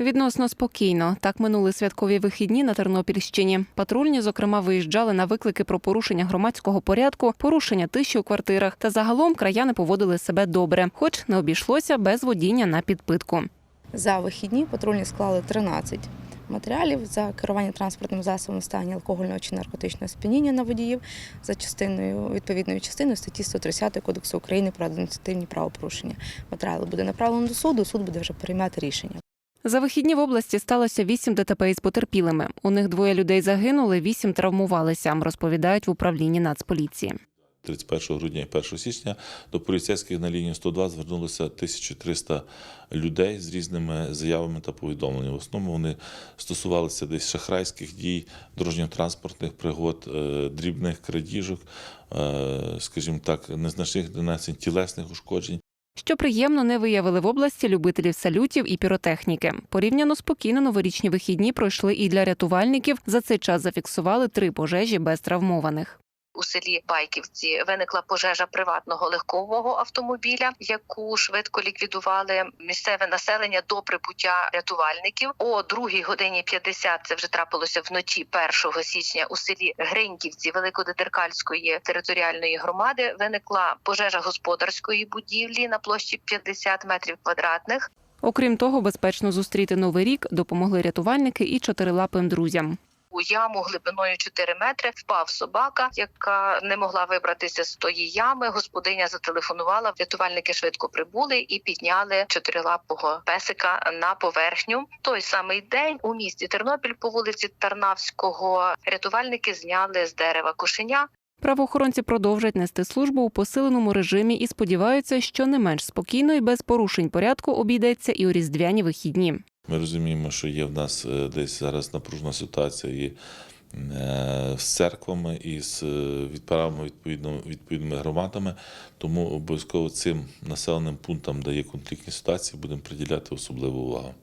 Відносно спокійно. Так минули святкові вихідні на Тернопільщині. Патрульні, зокрема, виїжджали на виклики про порушення громадського порядку, порушення тиші у квартирах. Та загалом краяни поводили себе добре, хоч не обійшлося без водіння на підпитку. За вихідні патрульні склали 13 матеріалів за керування транспортним засобом стані алкогольного чи наркотичного сп'яніння на водіїв за частиною відповідною частиною статті 130 Кодексу України про адміністративні правопорушення. Матеріали буде направлено до суду, суд буде вже приймати рішення. За вихідні в області сталося вісім ДТП із потерпілими. У них двоє людей загинули, вісім травмувалися, розповідають в управлінні Нацполіції. 31 грудня і 1 січня до поліцейських на лінію 102 звернулося 1300 людей з різними заявами та повідомленнями. В основному вони стосувалися десь шахрайських дій, дорожньо-транспортних пригод, е, дрібних крадіжок, е, скажімо так, незначних донесень тілесних ушкоджень. Що приємно, не виявили в області любителів салютів і піротехніки. Порівняно спокійно новорічні вихідні пройшли і для рятувальників. За цей час зафіксували три пожежі без травмованих. У селі Байківці виникла пожежа приватного легкового автомобіля, яку швидко ліквідували місцеве населення до прибуття рятувальників. О 2 годині 50 це вже трапилося вночі 1 січня у селі Гриньківці Великодетеркальської територіальної громади. Виникла пожежа господарської будівлі на площі 50 метрів квадратних. Окрім того, безпечно зустріти новий рік допомогли рятувальники і чотирилапим друзям. У яму глибиною 4 метри впав собака, яка не могла вибратися з тої ями. Господиня зателефонувала. Рятувальники швидко прибули і підняли чотирилапого песика на поверхню. Той самий день у місті Тернопіль по вулиці Тарнавського рятувальники зняли з дерева кошеня. Правоохоронці продовжать нести службу у посиленому режимі і сподіваються, що не менш спокійно і без порушень порядку обійдеться і у різдвяні вихідні. Ми розуміємо, що є в нас е, десь зараз напружена ситуація і е, з церквами і з е, відправами відповідно відповідними громадами. Тому обов'язково цим населеним пунктам, де є конфліктні ситуації, будемо приділяти особливу увагу.